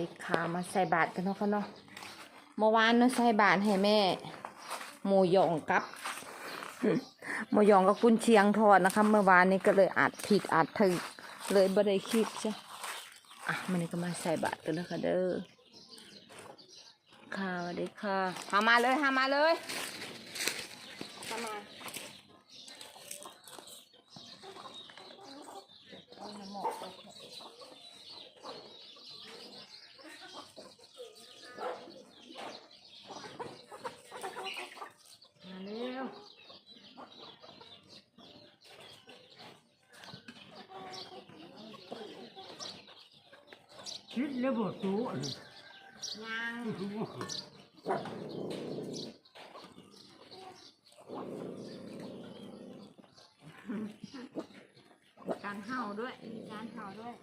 ดีค่ะมาใส่บาตรกันเนาะค่ะเนาะเมื่อวานเนาะใส่บาตรให้แม่หมูหยองกับหมูหยองกับกุนเชียงทอดนะคะ เมื่อวานนี้ก็เลยอัดผิดอัดถึงเลยบ่ได้คลิปจ้ะอะมันนี้ก็มาใส่บาตรกันแล้วค่ะเด้อค่ะสวัสดีค่ะหามาเลยหามาเลยหามาน้ำหมอกเอาเถอะมาเร็ว คิดแล้วบ่ตู้อันนี้ยังตู้การเห่าด้วยมีการเห่าด้วย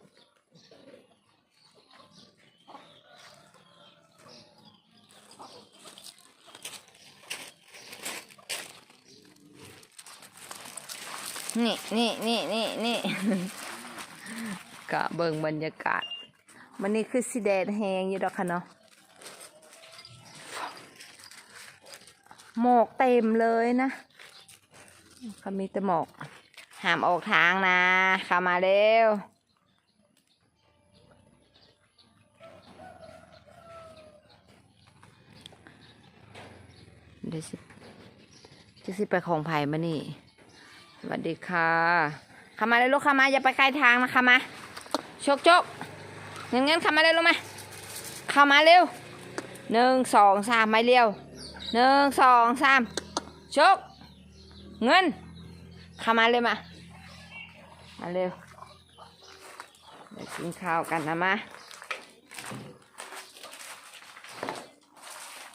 นี่นี่นี่นี่นี่กะเบิ่งบรรยากาศ มันนี่คือสีแดงแหงอยู่ดอกค่ะเนาะหมอกเต็มเลยนะก็มีแต่หมอกห้ามออกทางนะเข้ามาเร็วเดี๋ยวสิจะสิไปของไผ่มานี่สวัสดีค่ะเข้ามาเลยลูกเข้ามาอย่าไปไกลทางนะเข้ามาโชกโชก เงินเงินข้ามาเลยลูกมาเข้ามาเร็วหนึ่งสองสามไม่เร็วหนึ่งสองสามชกเงินเข้ามาเลยมา มาเร็วเดี๋ยวกินข้าวกันนะมา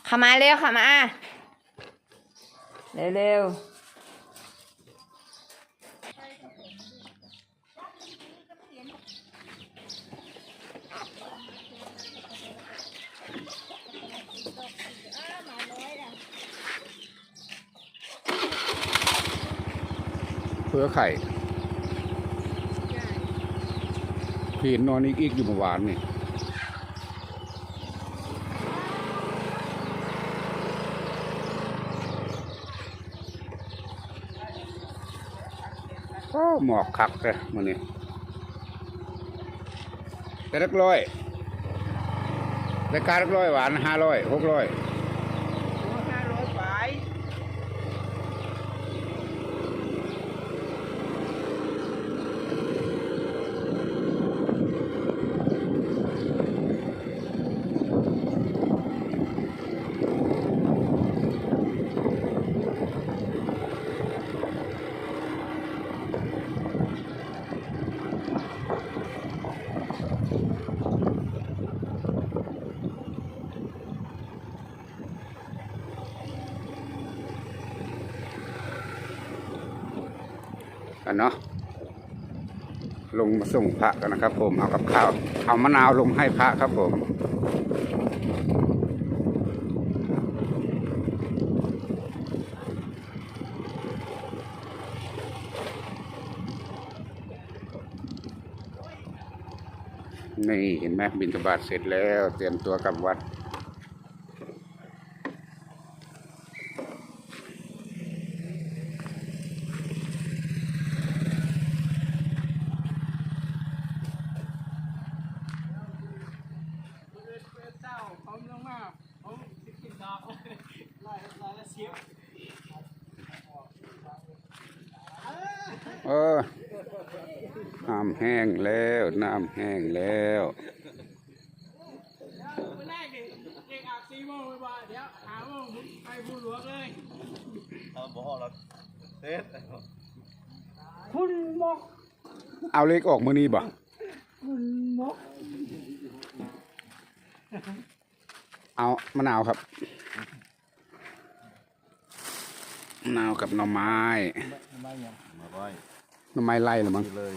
เข้ามาเร็วเข้ามาเร็วเร็ว เพื่อไข่พี่เห็นนอนอีกอีกอยู่เมื่อวานนี่โอ้หมอกคักเลยมันนี่แต่เล็กร้อยรายการเล็กร้อยหวานห้าร้อยหกร้อย ห้าร้อยบาท กันเนาะลงมาส่งพระกันนะครับ ผมเอากับข้าวเอามะนาวลงให้พระครับผมนี่เห็นไหมบินทบาทเสร็จแล้ว เตรียมตัวกลับวัด เจ้าเขาเยอะมากเขาสิกินดอกไล่ไล่ละ เสียบเออน้ำแห้งแล้ว น้ำแห้งแล้ววันแรกเด็กเด็กอาบสี่โมงไปบ่าเดี๋ยวหาโมงไปบูหลวงเลยเอาบอกเราเซ็ตคุณมกเอาเล็กออกมือนี้บ่คุณมกเอามะนาวครับมะ นาวกับหน่อไม้ไม่ยังมาไว้หน่อไม้ไล่หรือมั้งเลย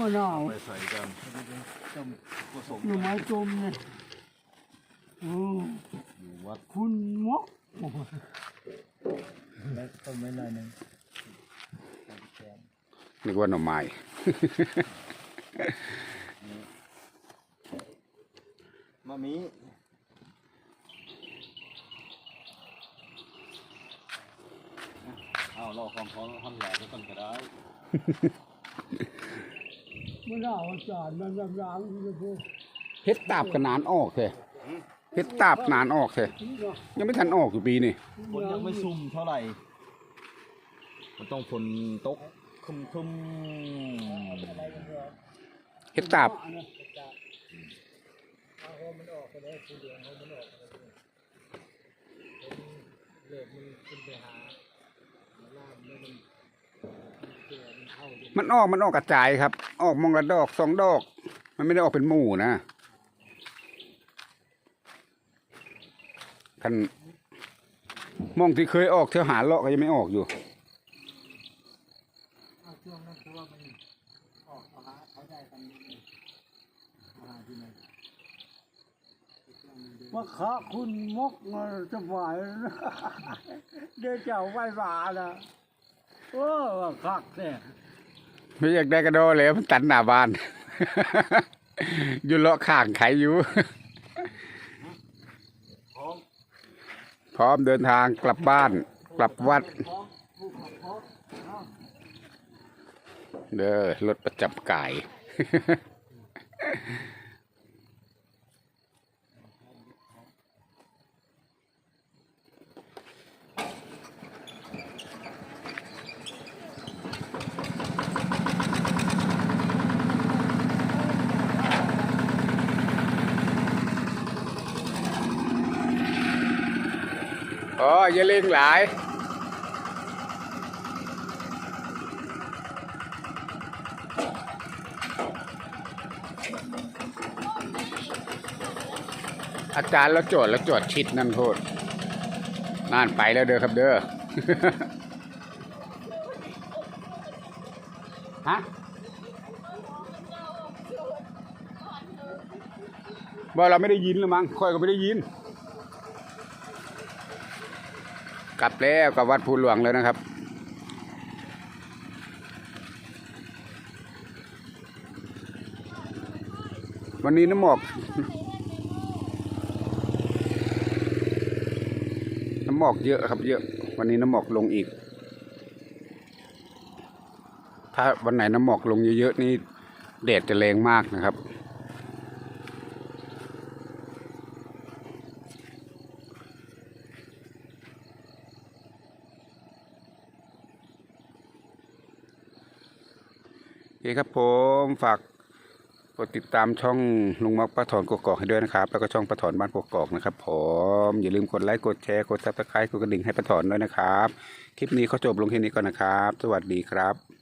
มะนาวไปใส่กันต้มผสมหน่อไม้จมเนี่ยโอ้อยู่วัดคุณมกต้มไม่นานนึงนึกว่าหน่อไม้มมี เอารอความพร้อมทำใหญ่ก็ต้นก็ได้เมื่อเราอาจารย์มันยำยางอยู่พวกเฮ็ดตาบขนานออกเถอะเฮ็ดตาบนานออกเถอะนี้เนาะยังไม่ทันออกอยู่ปีนี่ฝนยังไม่ซุ่มเท่าไหร่ มันต้องฝนตกคึมคึมเฮ็ดตาบมัน มันออกมันออกกระจายครับ ออกมองละดอกสองดอก มันไม่ได้ออกเป็นหมู่นะท่านมองที่เคยออกเที่ยวหาเลาะก็ยังไม่ออกอยู่ เอาช่วงนั้นคือว่ามันออกมาหาเขาได้กันหาที่ไหน มาขาคุณมกมาจะไหวเดี๋ยวเจ้าไหวบาละโอ้คักเนี่ยไม่อยากได้กระโดดเลยมันตันหน้าบ้าน อยู่เลาะข้างไขอยู่ พร้อมพร้อมเดินทางกลับบ้าน กลับวัด เด้อรถประจับไก่โอ้ย อย่าเล่งหลาย อาจารย์แล้วโจทย์แล้วโจทย์ชิดนั่นโทษน่านไปแล้วเด้อครับเด้อฮะบ่เราไม่ได้ยินหรือมั้งค่อยก็ไม่ได้ยิน กลับแล้วกับวัดภูหลวงเลยนะครับ วันนี้น้ำหมอกน้ำหมอกเยอะครับเยอะ วันนี้น้ำหมอกลงอีก ถ้าวันไหนน้ำหมอกลงเยอะๆนี่แดดจะแรงมากนะครับ อเคครับผมฝากกดติดตามช่องลุงมักปะถอนกกอกให้ด้วยนะครับ แล้วก็ช่องปะถอนบ้านกกอกนะครับผมอย่าลืมกดไลค์กดแชร์กดซับสไครต์กดกระดิ่งให้ปะถอนด้วยนะครับ คลิปนี้เขาจบลงแค่นี้ก่อนนะครับ สวัสดีครับ